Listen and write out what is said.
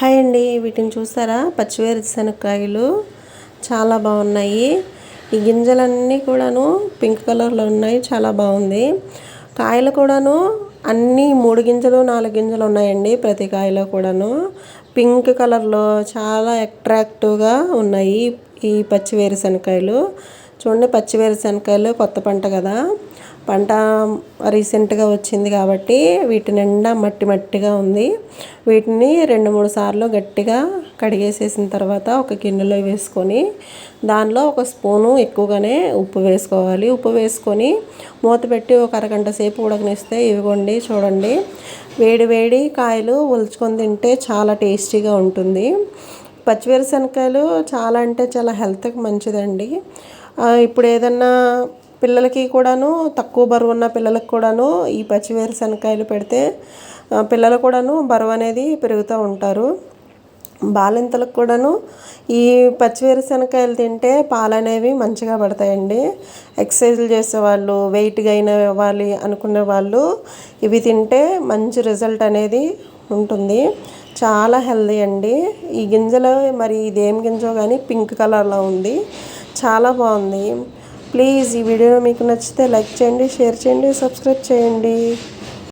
Hi అండి వీటిని చూసారా? పచ్చివేరుశనక్కాయలు చాలా బాగున్నాయి. ఈ గింజలన్నీ కూడాను పింక్ కలర్లో ఉన్నాయి చాలా బాగుంది. కాయలు కూడాను అన్నీ మూడు గింజలు నాలుగు గింజలు ఉన్నాయండి ప్రతి కాయలో కూడాను. పింక్ కలర్లో చాలా అట్రాక్టివ్గా ఉన్నాయి ఈ పచ్చి వేరుశనకాయలు చూడండి పచ్చి వేరుశనకాయలు కొత్త పంట కదా. పంట రీసెంట్గా వచ్చింది కాబట్టి వీటి నిండా మట్టి మట్టిగా ఉంది. వీటిని రెండు మూడు సార్లు గట్టిగా కడిగేసేసిన తర్వాత ఒక గిన్నెలో వేసుకొని దానిలో ఒక స్పూను ఎక్కువగానే ఉప్పు వేసుకోవాలి. ఉప్పు వేసుకొని మూత పెట్టి ఒక అరగంట సేపు ఉడకనిస్తే ఇవిగోండి చూడండి. వేడి వేడి కాయలు ఒలుచుకొని తింటే చాలా టేస్టీగా ఉంటుంది. పచ్చివేరుశనకాయలు చాలా అంటే చాలా హెల్త్కి మంచిదండి. ఇప్పుడు ఏదన్నా పిల్లలకి కూడాను తక్కువ బరువు ఉన్న పిల్లలకు కూడాను ఈ పచ్చి వేరుశనకాయలు పెడితే పిల్లలు కూడాను బరువు అనేది పెరుగుతూ ఉంటారు. బాలింతలకు కూడాను ఈ పచ్చి వేరుశనకాయలు తింటే పాలు అనేవి మంచిగా పడతాయండి. ఎక్సర్సైజ్లు చేసేవాళ్ళు వెయిట్ గైన్ అవ్వాలి అనుకునే వాళ్ళు ఇవి తింటే మంచి రిజల్ట్ అనేది ఉంటుంది. చాలా హెల్దీ అండి. ఈ గింజలు మరి ఇదేం గింజో కానీ పింక్ కలర్లో ఉంది. చాలా బాగుంది. ప్లీజ్ ఈ వీడియో మీకు నచ్చితే లైక్ చేయండి షేర్ చేయండి సబ్స్క్రైబ్ చేయండి.